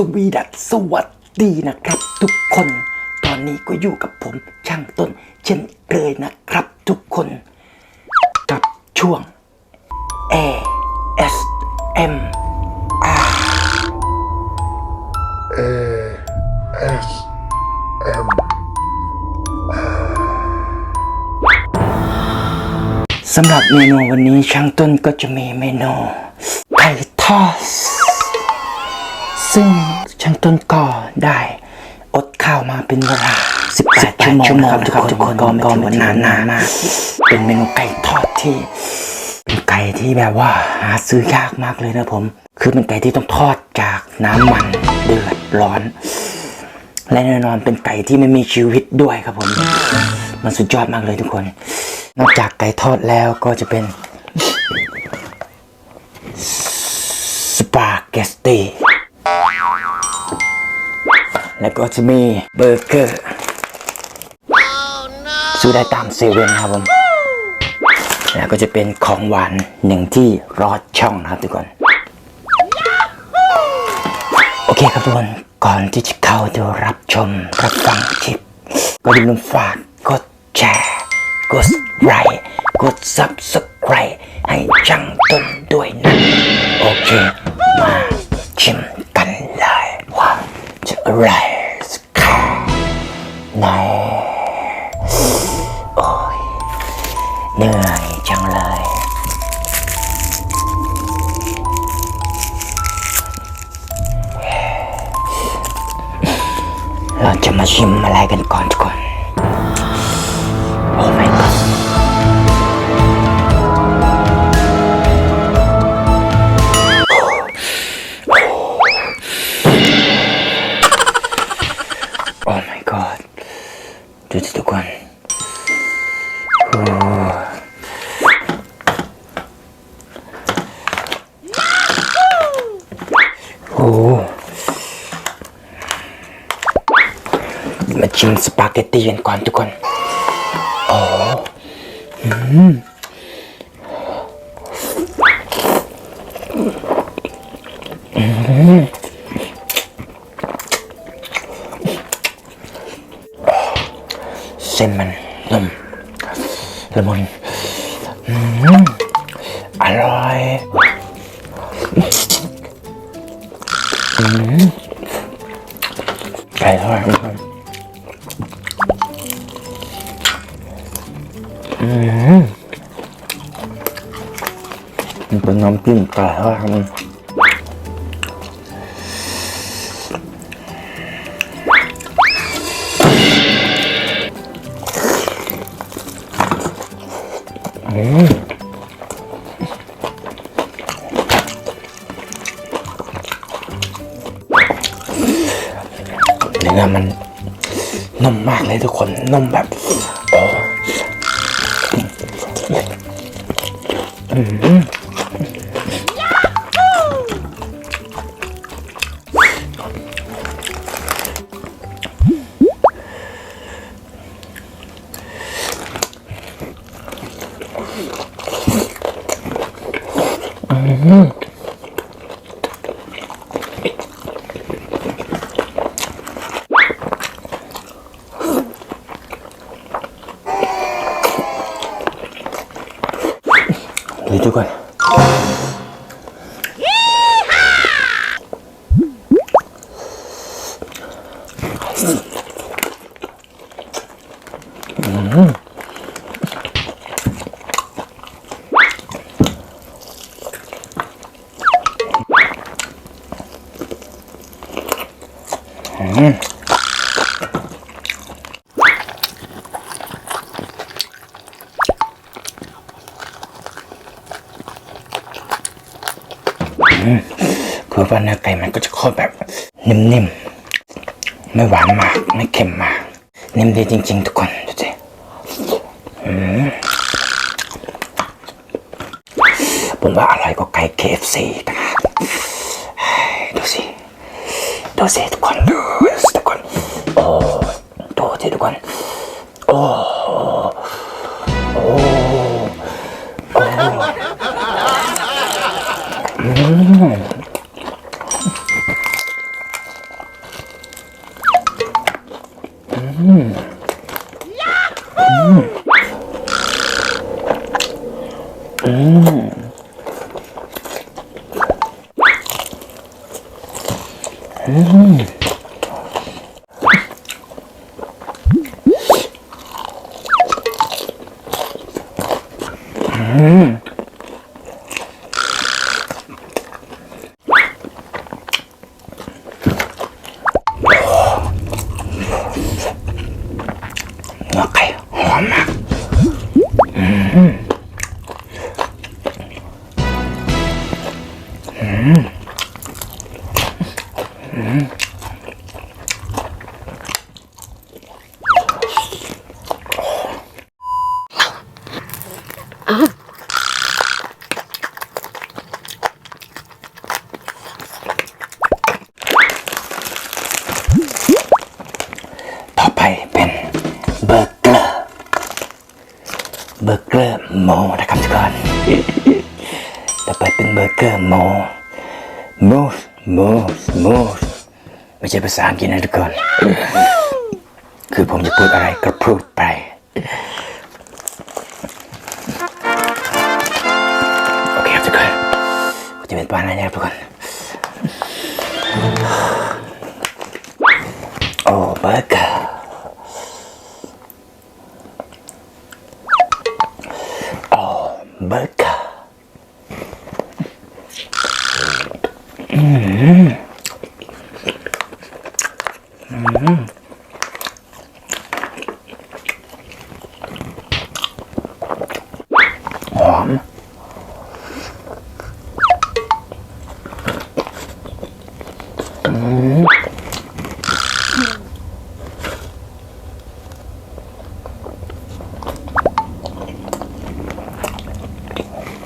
สวีดัสสวัสดีนะครับทุกคน ตอนนี้ก็อยู่กับผมช่างต้น เช่นเคยนะครับทุกคน กับช่วง A S M S M สำหรับเมนูวันนี้ช่างต้นก็จะมีเมนูไก่ทอด ซึ่งช่างต้นก็ได้อดข้าวมาเป็นเวลา 18 ชั่วโมงนะครับทุกคนทุกคนก็ก็ไม่นานนานมากเป็นเมนูไก่ทอดที่เป็นไก่ที่แบบว่าหาซื้อยากมากเลยนะผม คือเป็นไก่ที่ต้องทอดจากน้ำมันเดือดร้อน และแน่นอนเป็นไก่ที่ไม่มีชีวิตด้วยครับผม มันสุดยอดมากเลยทุกคน นอกจากไก่ทอดแล้วก็จะเป็นสปาเกตตี แล้วก็จะมีเบอร์เกอร์ซื้อได้ตามเซเว่นครับผม แล้วก็จะเป็นของหวานหนึ่งที่รอดช่องนะครับทุกคน โอเคครับทุกคน ก่อนที่จะเข้าดูรับชมรับฟังคลิปก็อย่าลืมฝากกดแชร์กดไลค์กด subscribe ให้ช่างต้นด้วยนะ มาชิมอะไรกันก่อนทุกคนโอ้ my god โอ้ my god ดูสิทุกคนโอ้โอ้ มาชิมสปาเกตตีกันก่อนทุกคน โอ้อืมเส้นมันนุ่มละมุนอืมอร่อยอืมไก่ทอด มันเป็นน้ำจิ้มไก่ทอดครับมันอืมเนื้อมันนุ่มมากเลยทุกคนนุ่มแบบ โอ้ดูทุกค นคือว่าเนื้อไก่มันก็จะข้อแบบนิ่มๆ ไม่หวานมาก ไม่เค็มมาก นิ่มดีจริง ๆ ทุกคนดูสิผมว่าอร่อยกว่าไก่ KFC นะครับเฮ้ยดูสิ ดูสิทุกคนดูสิทุกคน โอ้ดูสิทุกคน โอ้โอ้โอ้ เต่อไปเป็นเบอร์เกอร์ เบอร์เกอร์โมนะครับทุกคนต่อไปเป็นเบอร์เกอร์โมมูสมูสมูสไม่ใช่ภาษาอังกฤษนะทุกคน คือผมจะพูดอะไรก็พูดไป ก็จะเป็นประมาณนั้นนะครับทุกคน โอ้เบอร์เกอร์ เบอร์เกอร์หอม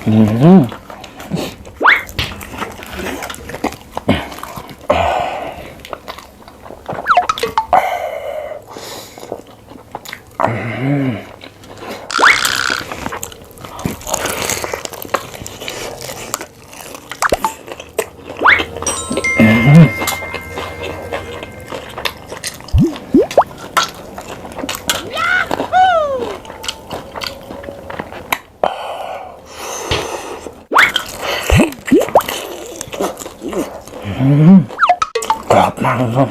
กร อืมากครับ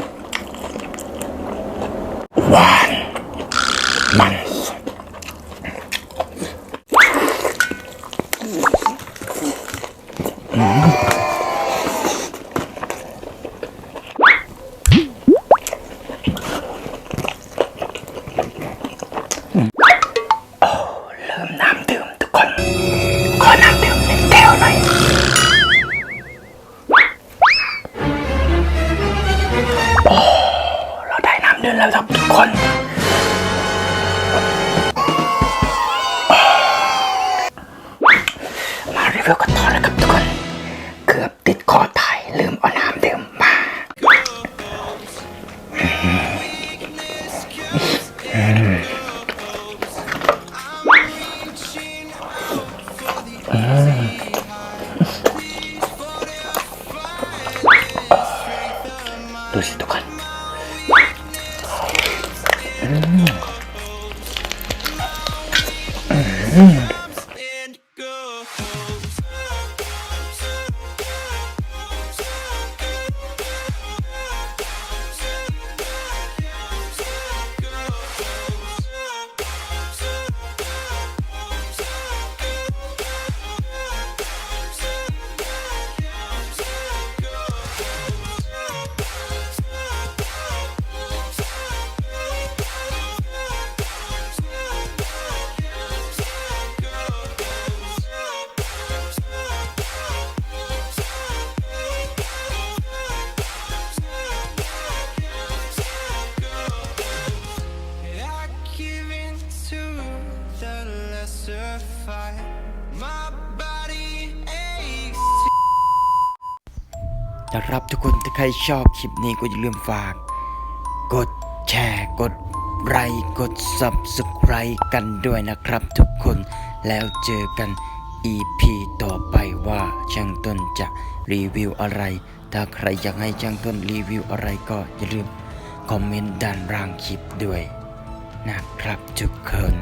เดือนแล้วครับทุกคน มารีวิวกันต่อเลยครับทุกคน เกือบติดคอตายลืมเอาน้ำดื่มมาดู นะครับทุกคนถ้าใครชอบคลิปนี้ก็อย่าลืมฝาก กดแชร์กดไลค์กด Subscribe กันด้วยนะครับทุกคนแล้วเจอกัน EP ต่อไปว่าช่างต้นจะรีวิวอะไร ถ้าใครอยากให้ช่างต้นรีวิวอะไรก็อย่าลืมคอมเมนต์ด้านล่างคลิปด้วยนะครับทุกคน